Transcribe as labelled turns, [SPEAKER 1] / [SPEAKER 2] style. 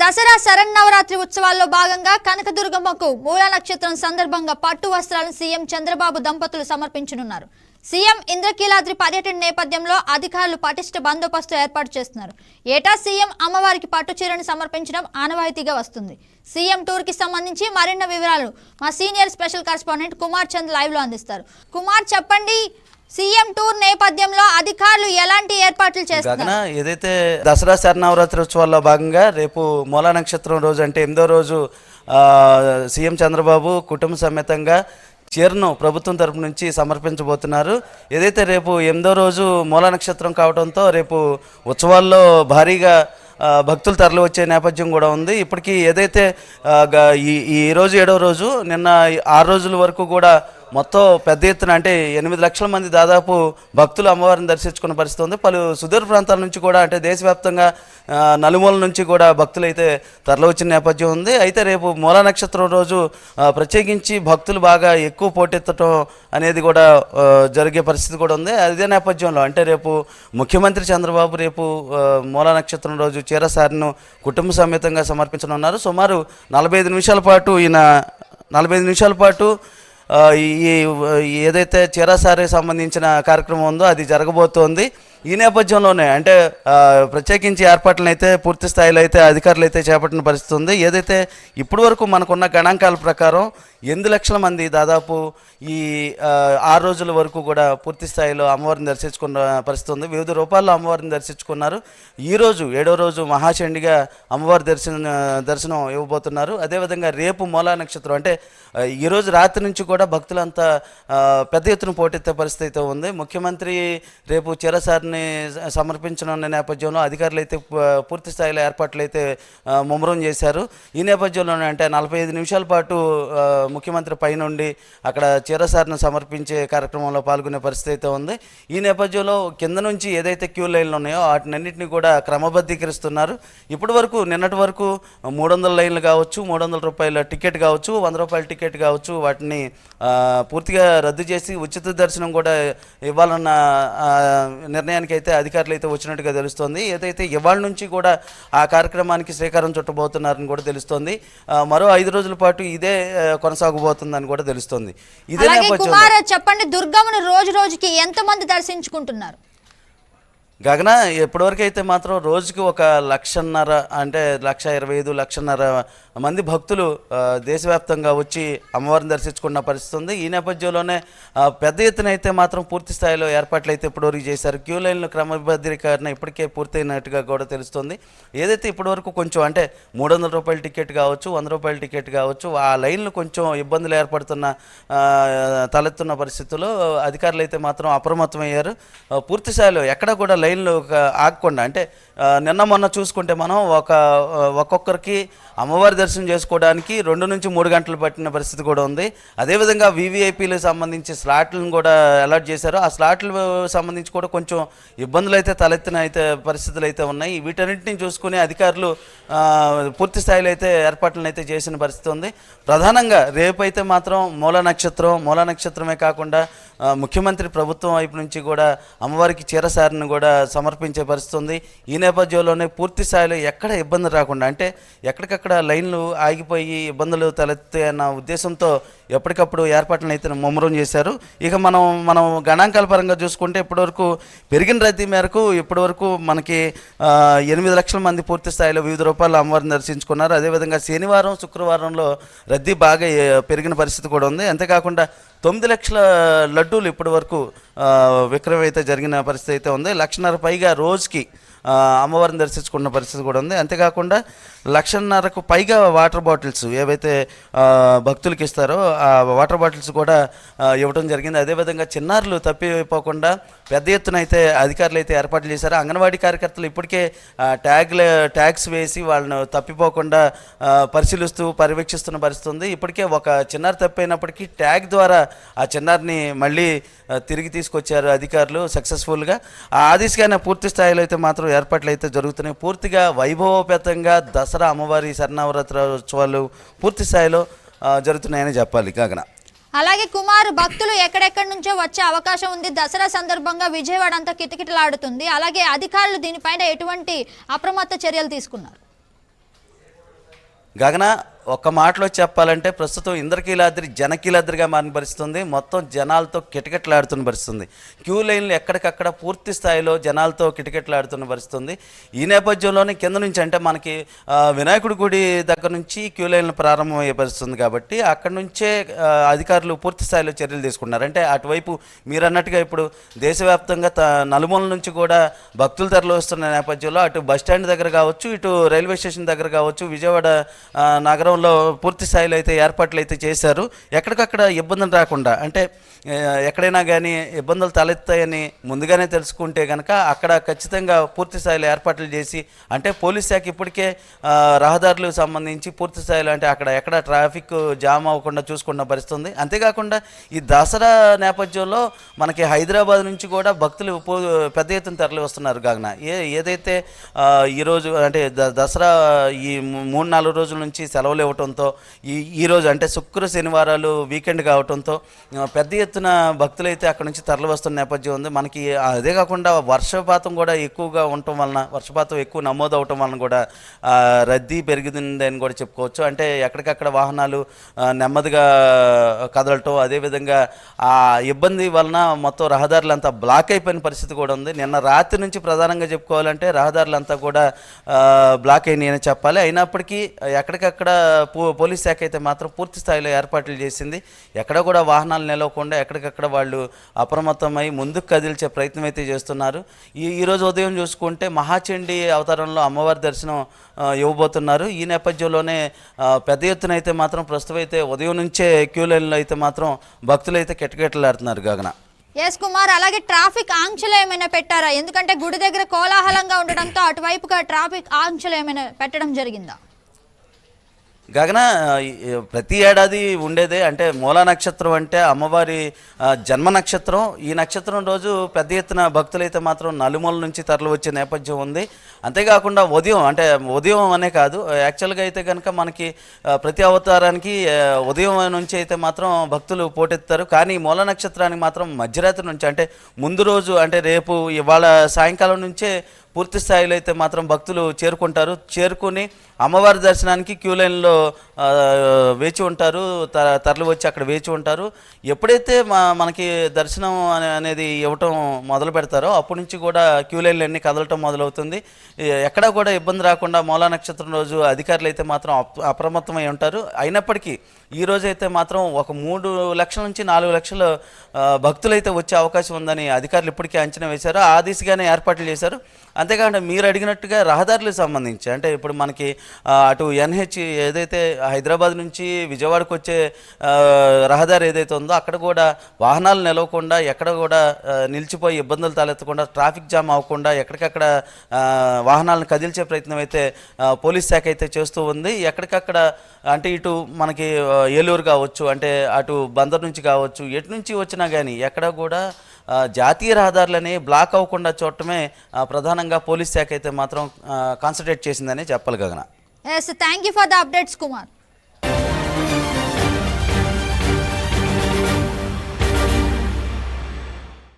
[SPEAKER 1] దసరా శరన్నవరాత్రి ఉత్సవాల్లో భాగంగా కనకదుర్గమ్మకు మూల నక్షత్రం సందర్భంగా పట్టు వస్త్రాలను సీఎం చంద్రబాబు దంపతులు సమర్పించనున్నారు. సీఎం ఇంద్రకీలాద్రి పర్యటన నేపథ్యంలో అధికారులు పటిష్ట బందోబస్తు ఏర్పాటు చేస్తున్నారు. ఏటా సీఎం అమ్మవారికి పట్టు చీరను సమర్పించడం ఆనవాయితీగా వస్తుంది. సీఎం టూర్కి సంబంధించి మరిన్ని వివరాలు మా senior special correspondent Kumar Chand లైవ్లో అందిస్తారు. కుమార్ చెప్పండి సీఎం టూర్ నేపథ్యంలో అధికారులు ఎలాంటి ఏర్పాట్లు చేస్తున్నారు?
[SPEAKER 2] ఏదైతే దసరా శరణవరాత్రి ఉత్సవాల్లో భాగంగా రేపు మూలా నక్షత్రం రోజు అంటే ఎనిమిదో రోజు సీఎం చంద్రబాబు కుటుంబ సమేతంగా చీరను ప్రభుత్వం తరపు నుంచి సమర్పించబోతున్నారు. ఏదైతే రేపు ఎనిమిదో రోజు మూలా నక్షత్రం కావడంతో రేపు ఉత్సవాల్లో భారీగా భక్తులు తరలి వచ్చే నేపథ్యం కూడా ఉంది. ఇప్పటికీ ఏదైతే ఈ ఈ రోజు ఏడో రోజు నిన్న ఆరు రోజుల వరకు కూడా మొత్తం పెద్ద ఎత్తున అంటే ఎనిమిది లక్షల మంది దాదాపు భక్తులు అమ్మవారిని దర్శించుకున్న పరిస్థితి ఉంది. పలు సుదూర ప్రాంతాల నుంచి కూడా అంటే దేశవ్యాప్తంగా నలుమూల నుంచి కూడా భక్తులు అయితే తరలి వచ్చిన నేపథ్యం ఉంది. అయితే రేపు మూల నక్షత్రం రోజు ప్రత్యేకించి భక్తులు బాగా ఎక్కువ పోటెత్తడం అనేది కూడా జరిగే పరిస్థితి కూడా ఉంది. అదే నేపథ్యంలో అంటే రేపు ముఖ్యమంత్రి చంద్రబాబు రేపు మూల నక్షత్రం రోజు చీరసారిను కుటుంబ సమేతంగా సమర్పించనున్నారు. సుమారు నలభై ఐదు నిమిషాల పాటు ఈయన నలభై ఐదు నిమిషాల పాటు ఈ ఏదైతే చీరసారి సంబంధించిన కార్యక్రమం ఉందో అది జరగబోతోంది. ఈ నేపథ్యంలోనే అంటే ప్రత్యేకించి ఏర్పాట్లను అయితే పూర్తి స్థాయిలో అయితే అధికారులు అయితే చేపట్టిన పరిస్థితి ఉంది. ఏదైతే ఇప్పటి వరకు మనకున్న గణాంకాల ప్రకారం ఎనిమిది లక్షల మంది దాదాపు ఈ ఆరు రోజుల వరకు కూడా పూర్తి స్థాయిలో అమ్మవారిని దర్శించుకున్న పరిస్థితి ఉంది. వివిధ రూపాల్లో అమ్మవారిని దర్శించుకున్నారు. ఈ రోజు ఏడో రోజు మహాచండిగా అమ్మవారి దర్శనం దర్శనం ఇవ్వబోతున్నారు. అదేవిధంగా రేపు మూలా నక్షత్రం అంటే ఈరోజు రాత్రి నుంచి కూడా భక్తులంతా పెద్ద ఎత్తున పోటెత్తే పరిస్థితి అయితే ఉంది. ముఖ్యమంత్రి రేపు చిరసారిని సమర్పించనున్న నేపథ్యంలో అధికారులు అయితే పూర్తి స్థాయిలో ఏర్పాట్లు అయితే ముమ్మరం చేశారు. ఈ నేపథ్యంలోనే అంటే నలభై ఐదు నిమిషాల పాటు ముఖ్యమంత్రి పైనుండి అక్కడ చీరసారిని సమర్పించే కార్యక్రమంలో పాల్గొనే పరిస్థితి అయితే ఉంది. ఈ నేపథ్యంలో కింద నుంచి ఏదైతే క్యూ లైన్లు ఉన్నాయో వాటినన్నింటినీ కూడా క్రమబద్ధీకరిస్తున్నారు. ఇప్పటి వరకు నిన్నటి వరకు మూడు వందల లైన్లు కావచ్చు మూడు వందల రూపాయల టికెట్ కావచ్చు వంద రూపాయల టికెట్ కావచ్చు వాటిని పూర్తిగా రద్దు చేసి ఉచిత దర్శనం కూడా ఇవ్వాలన్న నిర్ణయాన్ని నిర్ణయానికి అయితే అధికారులు అయితే వచ్చినట్టుగా తెలుస్తోంది. ఏదైతే ఇవాళ నుంచి కూడా ఆ కార్యక్రమానికి శ్రీకారం చుట్టబోతున్నారని కూడా తెలుస్తోంది. మరో ఐదు రోజుల పాటు ఇదే కొనసాగబోతుందని కూడా తెలుస్తోంది. ఇదే
[SPEAKER 1] చెప్పండి దుర్గమ్మను రోజు రోజుకి ఎంతమంది దర్శించుకుంటున్నారు?
[SPEAKER 2] గగన ఎప్పటివరకు అయితే మాత్రం రోజుకి ఒక లక్షన్నర అంటే లక్ష ఇరవై ఐదు లక్షన్నర మంది భక్తులు దేశవ్యాప్తంగా వచ్చి అమ్మవారిని దర్శించుకున్న పరిస్థితి ఉంది. ఈ నేపథ్యంలోనే పెద్ద ఎత్తున అయితే మాత్రం పూర్తి స్థాయిలో ఏర్పాట్లు అయితే ఇప్పటివరకు చేశారు. క్యూ లైన్లు క్రమబద్ధీకరణ ఇప్పటికే పూర్తయినట్టుగా కూడా తెలుస్తుంది. ఏదైతే ఇప్పటివరకు కొంచెం అంటే మూడు వందల రూపాయల టికెట్ కావచ్చు వంద రూపాయల టికెట్ కావచ్చు ఆ లైన్లు కొంచెం ఇబ్బందులు ఏర్పడుతున్న తలెత్తున్న పరిస్థితుల్లో అధికారులు అయితే మాత్రం అప్రమత్తమయ్యారు. పూర్తి స్థాయిలో ఎక్కడ కూడా లైన్ లైన్లో ఒక ఆగకుండా అంటే నిన్న మొన్న చూసుకుంటే మనం ఒక ఒక్కొక్కరికి అమ్మవారి దర్శనం చేసుకోవడానికి రెండు నుంచి మూడు గంటలు పట్టిన పరిస్థితి కూడా ఉంది. అదేవిధంగా వీవీఐపీలకు సంబంధించి స్లాట్లను కూడా అలాట్ చేశారు. ఆ స్లాట్లు సంబంధించి కూడా కొంచెం ఇబ్బందులు అయితే తలెత్తిన అయితే పరిస్థితులు అయితే ఉన్నాయి. వీటన్నింటిని చూసుకుని అధికారులు పూర్తి స్థాయిలో అయితే ఏర్పాట్లను అయితే చేసిన పరిస్థితి ఉంది. ప్రధానంగా రేపైతే మాత్రం మూల నక్షత్రం మూల నక్షత్రమే కాకుండా ముఖ్యమంత్రి ప్రభుత్వం వైపు నుంచి కూడా అమ్మవారికి చీరసారిని కూడా సమర్పించే పరిస్థితి ఉంది ఈ నేపథ్యంలోనే పూర్తి స్థాయిలో ఎక్కడ ఇబ్బంది రాకుండా అంటే ఎక్కడికక్కడ లైన్లు ఆగిపోయి ఇబ్బందులు తలెత్తే అన్న ఉద్దేశంతో ఎప్పటికప్పుడు ఏర్పాట్లను అయితే ముమ్మరం చేశారు. ఇక మనం మనం గణాంకాల పరంగా చూసుకుంటే ఇప్పటివరకు పెరిగిన రద్దీ మేరకు ఇప్పటివరకు మనకి ఎనిమిది లక్షల మంది పూర్తి స్థాయిలో వివిధ రూపాయలు అమ్మవారిని దర్శించుకున్నారు. అదేవిధంగా శనివారం శుక్రవారంలో రద్దీ బాగా పెరిగిన పరిస్థితి కూడా ఉంది. అంతేకాకుండా తొమ్మిది లక్షల లడ్డు లడ్డూలు ఇప్పటి వరకు విక్రయం అయితే జరిగిన పరిస్థితి అయితే ఉంది. లక్షన్నర పైగా రోజుకి అమ్మవారిని దర్శించుకున్న పరిస్థితి కూడా ఉంది. అంతేకాకుండా లక్షన్నరకు పైగా వాటర్ బాటిల్స్ ఏవైతే భక్తులకి ఇస్తారో ఆ వాటర్ బాటిల్స్ కూడా ఇవ్వడం జరిగింది. అదేవిధంగా చిన్నారులు తప్పిపోకుండా పెద్ద ఎత్తున అయితే అధికారులు అయితే ఏర్పాట్లు చేశారు. అంగన్వాడీ కార్యకర్తలు ఇప్పటికే ట్యాగ్లు ట్యాగ్ల ట్యాగ్స్ వేసి వాళ్ళను తప్పిపోకుండా పరిశీలిస్తూ పర్యవేక్షిస్తున్న పరిస్థితి ఉంది. ఇప్పటికే ఒక చిన్నారి తప్పైనప్పటికీ ట్యాగ్ ద్వారా ఆ చిన్నారిని మళ్ళీ తిరిగి తీసుకొచ్చారు అధికారులు సక్సెస్ఫుల్గా. ఆ దిశగానే పూర్తి స్థాయిలో అయితే మాత్రం ఏర్పాట్లు అయితే జరుగుతున్నాయి. పూర్తిగా వైభవోపేతంగా దసరా అమ్మవారి శరణవరాత్రి ఉత్సవాలు పూర్తి స్థాయిలో జరుగుతున్నాయని చెప్పాలి. కాకన?
[SPEAKER 1] అలాగే కుమార్ భక్తులు ఎక్కడెక్కడి నుంచో వచ్చే అవకాశం ఉంది. దసరా సందర్భంగా విజయవాడ అంతా కిటకిటలాడుతుంది. అలాగే అధికారులు దీనిపైన ఎటువంటి అప్రమత్త చర్యలు తీసుకున్నారు?
[SPEAKER 2] గగన ఒక్క మాటలో చెప్పాలంటే ప్రస్తుతం ఇంద్రకీలాద్రి జనకీలాద్రిగా మారిన పరిస్థితుంది. మొత్తం జనాలతో కిటకిటలాడుతున్న పరిస్థితుంది. క్యూ లైన్లు ఎక్కడికక్కడ పూర్తి స్థాయిలో జనాలతో కిటకిటలాడుతున్న పరిస్థితుంది. ఈ నేపథ్యంలోనే కింద నుంచి అంటే మనకి వినాయకుడి గుడి దగ్గర నుంచి క్యూ లైన్లు ప్రారంభమయ్యే పరిస్థితుంది కాబట్టి అక్కడి నుంచే అధికారులు పూర్తి స్థాయిలో చర్యలు తీసుకున్నారు అంటే అటువైపు మీరు అన్నట్టుగా ఇప్పుడు దేశవ్యాప్తంగా త నలుమూల నుంచి కూడా భక్తులు తరలి వస్తున్న నేపథ్యంలో అటు బస్ స్టాండ్ దగ్గర కావచ్చు ఇటు రైల్వే స్టేషన్ దగ్గర కావచ్చు విజయవాడ నగరం నగరంలో పూర్తి స్థాయిలో అయితే ఏర్పాట్లు అయితే చేశారు. ఎక్కడికక్కడ ఇబ్బందులు రాకుండా అంటే ఎక్కడైనా కానీ ఇబ్బందులు తలెత్తాయని ముందుగానే తెలుసుకుంటే కనుక అక్కడ ఖచ్చితంగా పూర్తి స్థాయిలో ఏర్పాట్లు చేసి అంటే పోలీస్ శాఖ ఇప్పటికే రహదారులకు సంబంధించి పూర్తి స్థాయిలో అంటే అక్కడ ఎక్కడ ట్రాఫిక్ జామ్ అవ్వకుండా చూసుకున్న పరిస్థితి ఉంది. అంతేకాకుండా ఈ దసరా నేపథ్యంలో మనకి హైదరాబాద్ నుంచి కూడా భక్తులు పెద్ద ఎత్తున తరలి వస్తున్నారు గాగన. ఏ ఏదైతే ఈరోజు అంటే ద- దసరా ఈ మూడు నాలుగు రోజుల నుంచి సెలవులు ఇవ్వడంతో ఈ ఈ రోజు అంటే శుక్ర శనివారాలు వీకెండ్ కావటంతో పెద్ద ఎత్తున భక్తులైతే అక్కడ నుంచి తరలి వస్తున్న నేపథ్యం ఉంది. మనకి అదే కాకుండా వర్షపాతం కూడా ఎక్కువగా ఉండటం వలన వర్షపాతం ఎక్కువ నమోదు అవటం వలన కూడా రద్దీ పెరిగింది అని కూడా చెప్పుకోవచ్చు. అంటే ఎక్కడికక్కడ వాహనాలు నెమ్మదిగా కదలటం అదేవిధంగా ఆ ఇబ్బంది వలన మొత్తం రహదారులంతా బ్లాక్ అయిపోయిన పరిస్థితి కూడా ఉంది. నిన్న రాత్రి నుంచి ప్రధానంగా చెప్పుకోవాలంటే రహదారులంతా కూడా బ్లాక్ అయినాయని చెప్పాలి. అయినప్పటికీ ఎక్కడికక్కడ పోలీస్ శాఖ అయితే మాత్రం పూర్తి స్థాయిలో ఏర్పాట్లు చేసింది. ఎక్కడ కూడా వాహనాలు నిలవకుండా ఎక్కడికక్కడ వాళ్ళు అప్రమత్తమై ముందుకు కదిల్చే ప్రయత్నం అయితే చేస్తున్నారు. ఈ ఈరోజు ఉదయం చూసుకుంటే మహాచండి అవతారంలో అమ్మవారి దర్శనం ఇవ్వబోతున్నారు. ఈ నేపథ్యంలోనే పెద్ద ఎత్తున అయితే మాత్రం ప్రస్తుతం అయితే ఉదయం నుంచే క్యూ లైన్లో అయితే మాత్రం భక్తులు అయితే కిటకిటలాడుతున్నారు గగన.
[SPEAKER 1] ఎస్ కుమార్ అలాగే ట్రాఫిక్ ఆంక్షలు ఏమైనా పెట్టారా? ఎందుకంటే గుడి దగ్గర కోలాహలంగా ఉండడంతో అటువైపుగా ట్రాఫిక్ ఆంక్షలు ఏమైనా పెట్టడం జరిగిందా?
[SPEAKER 2] గగన ప్రతి ఏడాది ఉండేదే అంటే మూలా నక్షత్రం అంటే అమ్మవారి జన్మ నక్షత్రం. ఈ నక్షత్రం రోజు పెద్ద ఎత్తున భక్తులైతే మాత్రం నలుమూల నుంచి తరలి వచ్చే నేపథ్యం ఉంది. అంతేకాకుండా ఉదయం అంటే ఉదయం అనే కాదు యాక్చువల్గా అయితే కనుక మనకి ప్రతి అవతారానికి ఉదయం నుంచి అయితే మాత్రం భక్తులు పోటెత్తారు కానీ మూల నక్షత్రానికి మాత్రం మధ్యరాత్రి నుంచి అంటే ముందు రోజు అంటే రేపు ఇవాళ సాయంకాలం నుంచే పూర్తి స్థాయిలో అయితే మాత్రం భక్తులు చేరుకుంటారు. చేరుకుని అమ్మవారి దర్శనానికి క్యూ లైన్లో వేచి ఉంటారు. తరలి వచ్చి అక్కడ వేచి ఉంటారు. ఎప్పుడైతే మా మనకి దర్శనం అనేది ఇవ్వటం మొదలు పెడతారో అప్పటి నుంచి కూడా క్యూ లైన్లు అన్నీ కదలటం మొదలవుతుంది. ఎక్కడా కూడా ఇబ్బంది రాకుండా మూలా నక్షత్రం రోజు అధికారులు అయితే మాత్రం అప్రమత్తమై ఉంటారు. అయినప్పటికీ ఈ మాత్రం ఒక మూడు లక్షల నుంచి నాలుగు లక్షల భక్తులైతే భక్తులు అయితే వచ్చే అవకాశం ఉందని అధికారులు ఇప్పటికే అంచనా వేశారు. ఆ దిశగానే ఏర్పాట్లు చేశారు. అంతేకాకుండా మీరు అడిగినట్టుగా రహదారులకు సంబంధించి అంటే ఇప్పుడు మనకి అటు ఎన్హెచ్ ఏదైతే హైదరాబాద్ నుంచి విజయవాడకు వచ్చే రహదారి ఏదైతే ఉందో అక్కడ కూడా వాహనాలు నిలవకుండా ఎక్కడ కూడా నిలిచిపోయి ఇబ్బందులు తలెత్తకుండా ట్రాఫిక్ జామ్ అవ్వకుండా ఎక్కడికక్కడ వాహనాలను కదిల్చే ప్రయత్నం అయితే పోలీస్ శాఖ అయితే చేస్తూ ఉంది. ఎక్కడికక్కడ అంటే ఇటు మనకి ఏలూరు కావచ్చు అంటే అటు బందర్ నుంచి కావచ్చు ఎటు నుంచి వచ్చినా కానీ ఎక్కడ కూడా జాతీయ రహదారులని బ్లాక్ అవ్వకుండా చూడటమే ప్రధానంగా పోలీస్ శాఖ అయితే మాత్రం కాన్సన్ట్రేట్ చేసిందని చెప్పాలి Gagana.
[SPEAKER 1] Yes thank you for the updates Kumar